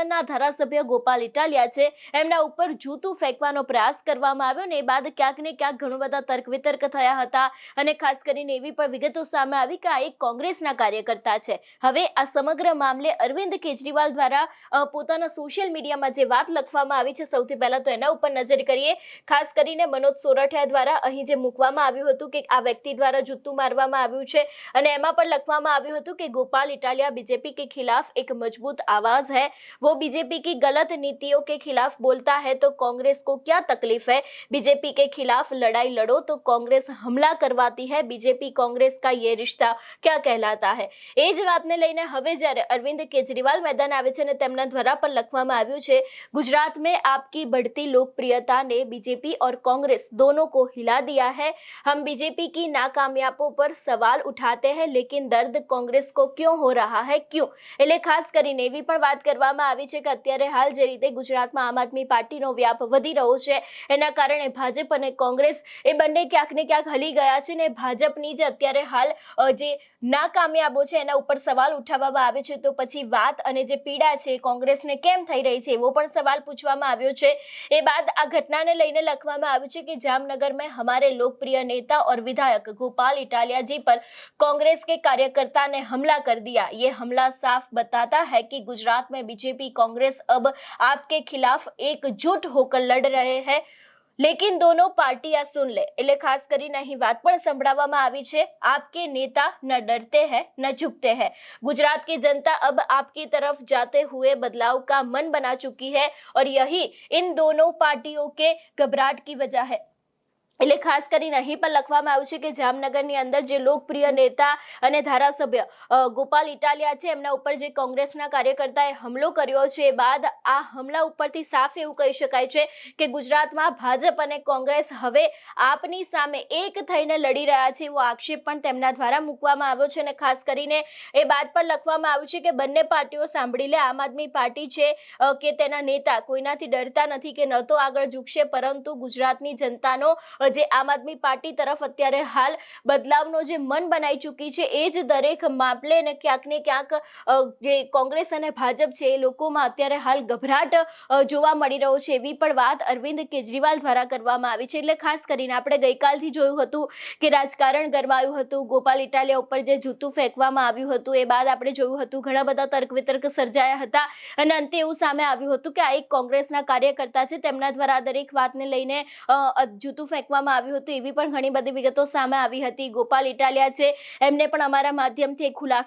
પોરબંદરના ધારાસભ્ય ગોપાલ ઇટાલિયા છે. એમના ઉપર જૂતું ફેંકવાનો પ્રયાસ કરવામાં આવ્યો ને એ બાદ ક્યાંક ને ક્યાંક ઘણું બધા તર્ક વિતર્ક થયા હતા. અને ખાસ કરીને એવી પણ વિગતો સામે આવી કે આ એક કોંગ્રેસના કાર્યકર્તા છે. હવે આ સમગ્ર મામલે અરવિંદ કેજરીવાલ દ્વારા પોતાના સોશિયલ મીડિયામાં જે વાત લખવામાં આવી છે, સૌથી પહેલા તો એના ઉપર નજર કરીએ. ખાસ કરીને મનોજ સોરઠિયા દ્વારા અહીં જે મૂકવામાં આવ્યું હતું કે આ વ્યક્તિ દ્વારા જૂતું મારવામાં આવ્યું છે. અને એમાં પણ લખવામાં આવ્યું હતું કે ગોપાલ ઇટાલિયા બીજેપી કે ખિલાફ એક મજબૂત આવાજ હૈ. વો वो बीजेपी की गलत नीतियों के खिलाफ बोलता है तो कांग्रेस को क्या तकलीफ है बीजेपी के खिलाफ लड़ाई लड़ो तो कांग्रेस हमला करवाती है बीजेपी कांग्रेस का ये रिश्ता क्या कहलाता है એ જ વાતને લઈને હવે જ્યારે અરવિંદ કેજરીવાલ મેદાન આવે છે અને તેમના દ્વારા પણ લખવામાં આવ્યું છે गुजरात में आपकी बढ़ती लोकप्रियता ने बीजेपी और कांग्रेस दोनों को हिला दिया है हम बीजेपी की नाकामयाबों पर सवाल उठाते हैं लेकिन दर्द कांग्रेस को क्यों हो रहा है क्यों એટલે ખાસ કરીને એવી પણ વાત કરવામાં આવી છે કે અત્યારે હાલ જે રીતે ગુજરાતમાં આમ આદમી પાર્ટીનો વ્યાપ વધી રહ્યો છે એના કારણે ભાજપ અને કોંગ્રેસ એ બંને ક્યાંક ને ક્યાંક હલી ગયા છે ને ભાજપની જે અત્યારે હાલ અ, જે નાકામયાબો છે એના ઉપર સવાલ ઉઠાવવામાં આવે છે તો પછી વાત અને જે પીડા છે એ કોંગ્રેસને કેમ થઈ રહી છે એવો પણ સવાલ પૂછવામાં આવ્યો છે એ બાદ આ ઘટનાને લઈને લખવામાં આવ્યું છે કે जामनगर में हमारे लोकप्रिय नेता और विधायक गोपाल इटालिया जी पर कांग्रेस के कार्यकर्ता ने हमला कर दिया ये हमला साफ बताता है कि गुजरात में बीजेपी कांग्रेस अब आपके खिलाफ एकजुट होकर लड़ रहे हैं લેકિન દોનો પાર્ટિયા સુન લે એટલે ખાસ કરીને અહીં વાત પણ સંભળાવવામાં આવી છે આપકે નેતા ન ડરતે हैं न झुकते हैं गुजरात की जनता अब आपकी तरफ जाते हुए बदलाव का मन बना चुकी है और यही इन दोनों पार्टियों के घबराहट की वजह है એટલે ખાસ કરીને અહીં પણ લખવામાં આવ્યું છે કે જામનગરની અંદર જે લોકપ્રિય નેતા અને ધારાસભ્ય ગોપાલ ઇટાલિયા છે, એમના ઉપર જે કોંગ્રેસના કાર્યકર્તાએ હુમલો કર્યો છે, એ બાદ આ હમલા ઉપરથી સાફ એવું કહી શકાય છે કે ગુજરાતમાં ભાજપ અને કોંગ્રેસ હવે આપની સામે એક થઈને લડી રહ્યા છે એવો આક્ષેપ પણ તેમના દ્વારા મૂકવામાં આવ્યો છે અને ખાસ કરીને એ બાદ પણ લખવામાં આવ્યું છે કે બંને પાર્ટીઓ સાંભળી લે આમ આદમી પાર્ટી છે કે તેના નેતા, કોઈનાથી ડરતા નથી કે ન તો આગળ ઝૂકશે, પરંતુ ગુજરાતની જનતાનો જે આમ આદમી પાર્ટી તરફ અત્યારે હાલ બદલાવનો જે મન બનાવી ચૂકી છે, એ જ દરેક મામલે ને ક્યાંક ને ક્યાંક જે કોંગ્રેસ અને ભાજપ છે, એ લોકોમાં અત્યારે હાલ ગભરાટ જોવા મળી રહ્યો છે. એવી પણ વાત અરવિંદ કેજરીવાલ દ્વારા કરવામાં આવી છે. એટલે ખાસ કરીને આપણે ગઈકાલથી જોયું હતું કે રાજકારણ ગરમાયું હતું. ગોપાલ ઇટાલિયા ઉપર જે જૂતું ફેંકવામાં આવ્યું હતું, એ બાદ આપણે જોયું હતું ઘણા બધા તર્ક વિતર્ક સર્જાયા હતા. અને અંતે એવું સામે આવ્યું હતું કે આ એક કોંગ્રેસના કાર્યકર્તા છે. તેમના દ્વારા દરેક વાતને લઈને જૂતું જૂતું ફેંકવામાં આવ્યું હતું. એવી પણ ઘણી બધી વિગતો સામે આવી હતી. ગોપાલ ઇટાલિયા છે. એમને પણ અમારા માધ્યમથી એક ખુલાસો